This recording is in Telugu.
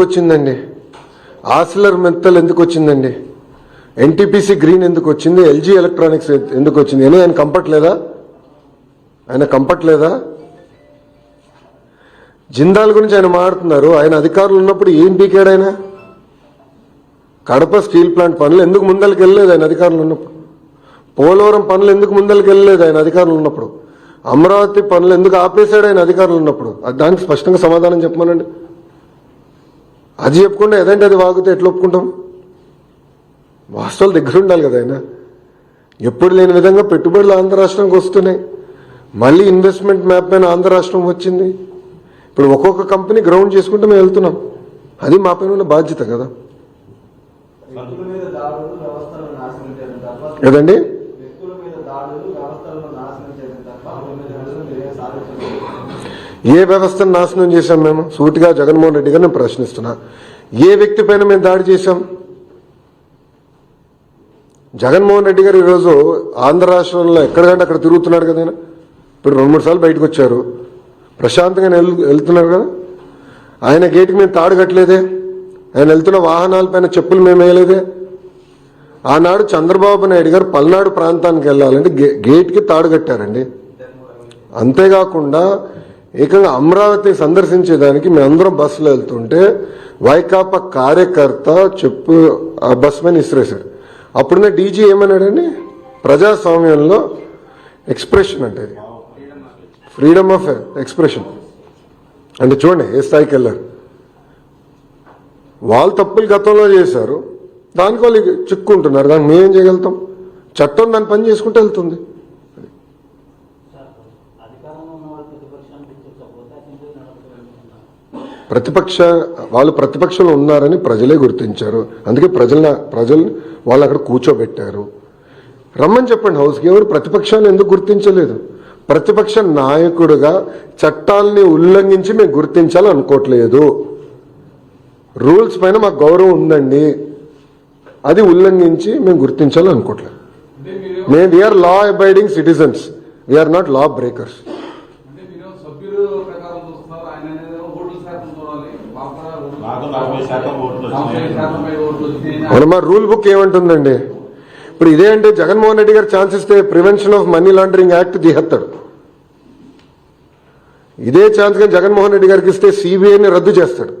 వచ్చిందండి ఆసిలర్ మెత్తల్ ఎందుకు వచ్చిందండి ఎన్టీపీసీ గ్రీన్ ఎందుకు వచ్చింది ఎల్జీ ఎలక్ట్రానిక్స్ ఎందుకు వచ్చింది అని ఆయన కంపట్లేదా ఆయన కంపట్లేదా జిందాల్ గురించి ఆయన మాట్లాడుతున్నారు. ఆయన అధికారులు ఉన్నప్పుడు ఏం పీకాడు ఆయన? కడప స్టీల్ ప్లాంట్ పనులు ఎందుకు ముందరికి వెళ్ళలేదు ఆయన అధికారులు ఉన్నప్పుడు? పోలవరం పనులు ఎందుకు ముందరికి వెళ్ళలేదు ఆయన అధికారులు ఉన్నప్పుడు? అమరావతి పనులు ఎందుకు ఆపేశాడు ఆయన అధికారులు ఉన్నప్పుడు? అది దానికి స్పష్టంగా సమాధానం చెప్పమనండి. అది చెప్పకుండా ఏదంటే అది వాగితే ఎట్లా ఒప్పుకుంటాం? వాస్తవాలు దగ్గర ఉండాలి కదా ఆయన. ఎప్పుడు లేని విధంగా పెట్టుబడులు ఆంధ్ర రాష్ట్రానికి వస్తున్నాయి. మళ్ళీ ఇన్వెస్ట్మెంట్ మ్యాప్ పైన ఆంధ్ర రాష్ట్రం వచ్చింది. ఇప్పుడు ఒక్కొక్క కంపెనీ గ్రౌండ్ చేసుకుంటూ మేము వెళ్తున్నాం. అది మా పైన ఉన్న బాధ్యత కదా. వ్యక్తుల ఏ వ్యవస్థను నాశనం చేశాం మేము? సూటిగా జగన్మోహన్ రెడ్డి గారిని ప్రశ్నిస్తున్నా. ఏ వ్యక్తి పైన మేము దాడి చేశాం? జగన్మోహన్ రెడ్డి గారు ఈరోజు ఆంధ్ర రాష్ట్రంలో ఎక్కడికంటే అక్కడ తిరుగుతున్నాడు కదా ఇప్పుడు రెండు మూడు సార్లు బయటకు వచ్చారు. ప్రశాంతంగా వెళ్తున్నారు కదా. ఆయన గేటుకి మేము తాడు కట్టలేదే. ఆయన వెళ్తున్న వాహనాలపైన చెప్పులు మేము వేయలేదే. ఆనాడు చంద్రబాబు నాయుడు గారు పల్నాడు ప్రాంతానికి వెళ్ళాలంటే గే గేట్కి తాడు కట్టారండి. అంతేకాకుండా ఏకంగా అమరావతి సందర్శించేదానికి మేమందరం బస్సులో వెళ్తుంటే వైకాపా కార్యకర్త చెప్పు ఆ బస్ మీద ఇసిరేశాడు అప్పుడున్న డీజీ ఏమన్నాడండి? ప్రజాస్వామ్యంలో ఎక్స్ప్రెషన్ అంటే ఇది ఫ్రీడమ్ ఆఫ్ ఎక్స్ప్రెషన్ అంటే చూడండి ఏ స్థాయికి వెళ్ళారు? వాళ్ళు తప్పులు గతంలో చేశారు. దానికి వాళ్ళు చిక్కుంటున్నారు దానికి మేమేం చేయగలుగుతాం? చట్టం దాని పని చేసుకుంటూ వెళ్తుంది అధికారంలో ఉన్న వాళ్ళు ప్రతిపక్షాన్ని గుర్తించకపోతే అది ఎందుకు నడపగలుగుతున్నారు ప్రతిపక్ష వాళ్ళు ప్రతిపక్షంలో ఉన్నారని ప్రజలే గుర్తించారు. అందుకే ప్రజల ప్రజలు వాళ్ళు అక్కడ కూర్చోబెట్టారు. రమ్మని చెప్పండి హౌస్కి ఎవరు ప్రతిపక్షాన్ని ఎందుకు గుర్తించలేదు? ప్రతిపక్ష నాయకుడిగా చట్టాలని ఉల్లంఘించి మేము గుర్తించాలని అనుకోవట్లేదు. రూల్స్ పైన మాకు గౌరవం ఉందండి. అది ఉల్లంఘించి మేము గుర్తించాలని అనుకోవట్లేదు. మేము we are law abiding citizens we are not law breakers మన మా రూల్ బుక్ ఏమంటుందండి? ఇప్పుడు ఇదే అంటే జగన్మోహన్ రెడ్డి గారు ఛాన్స్ ఇస్తే prevention of money laundering act తీహెత్తాడు ఇదే ఛాన్స్ కానీ జగన్మోహన్ రెడ్డి గారికి ఇస్తే సిబిఐని రద్దు చేస్తాడు.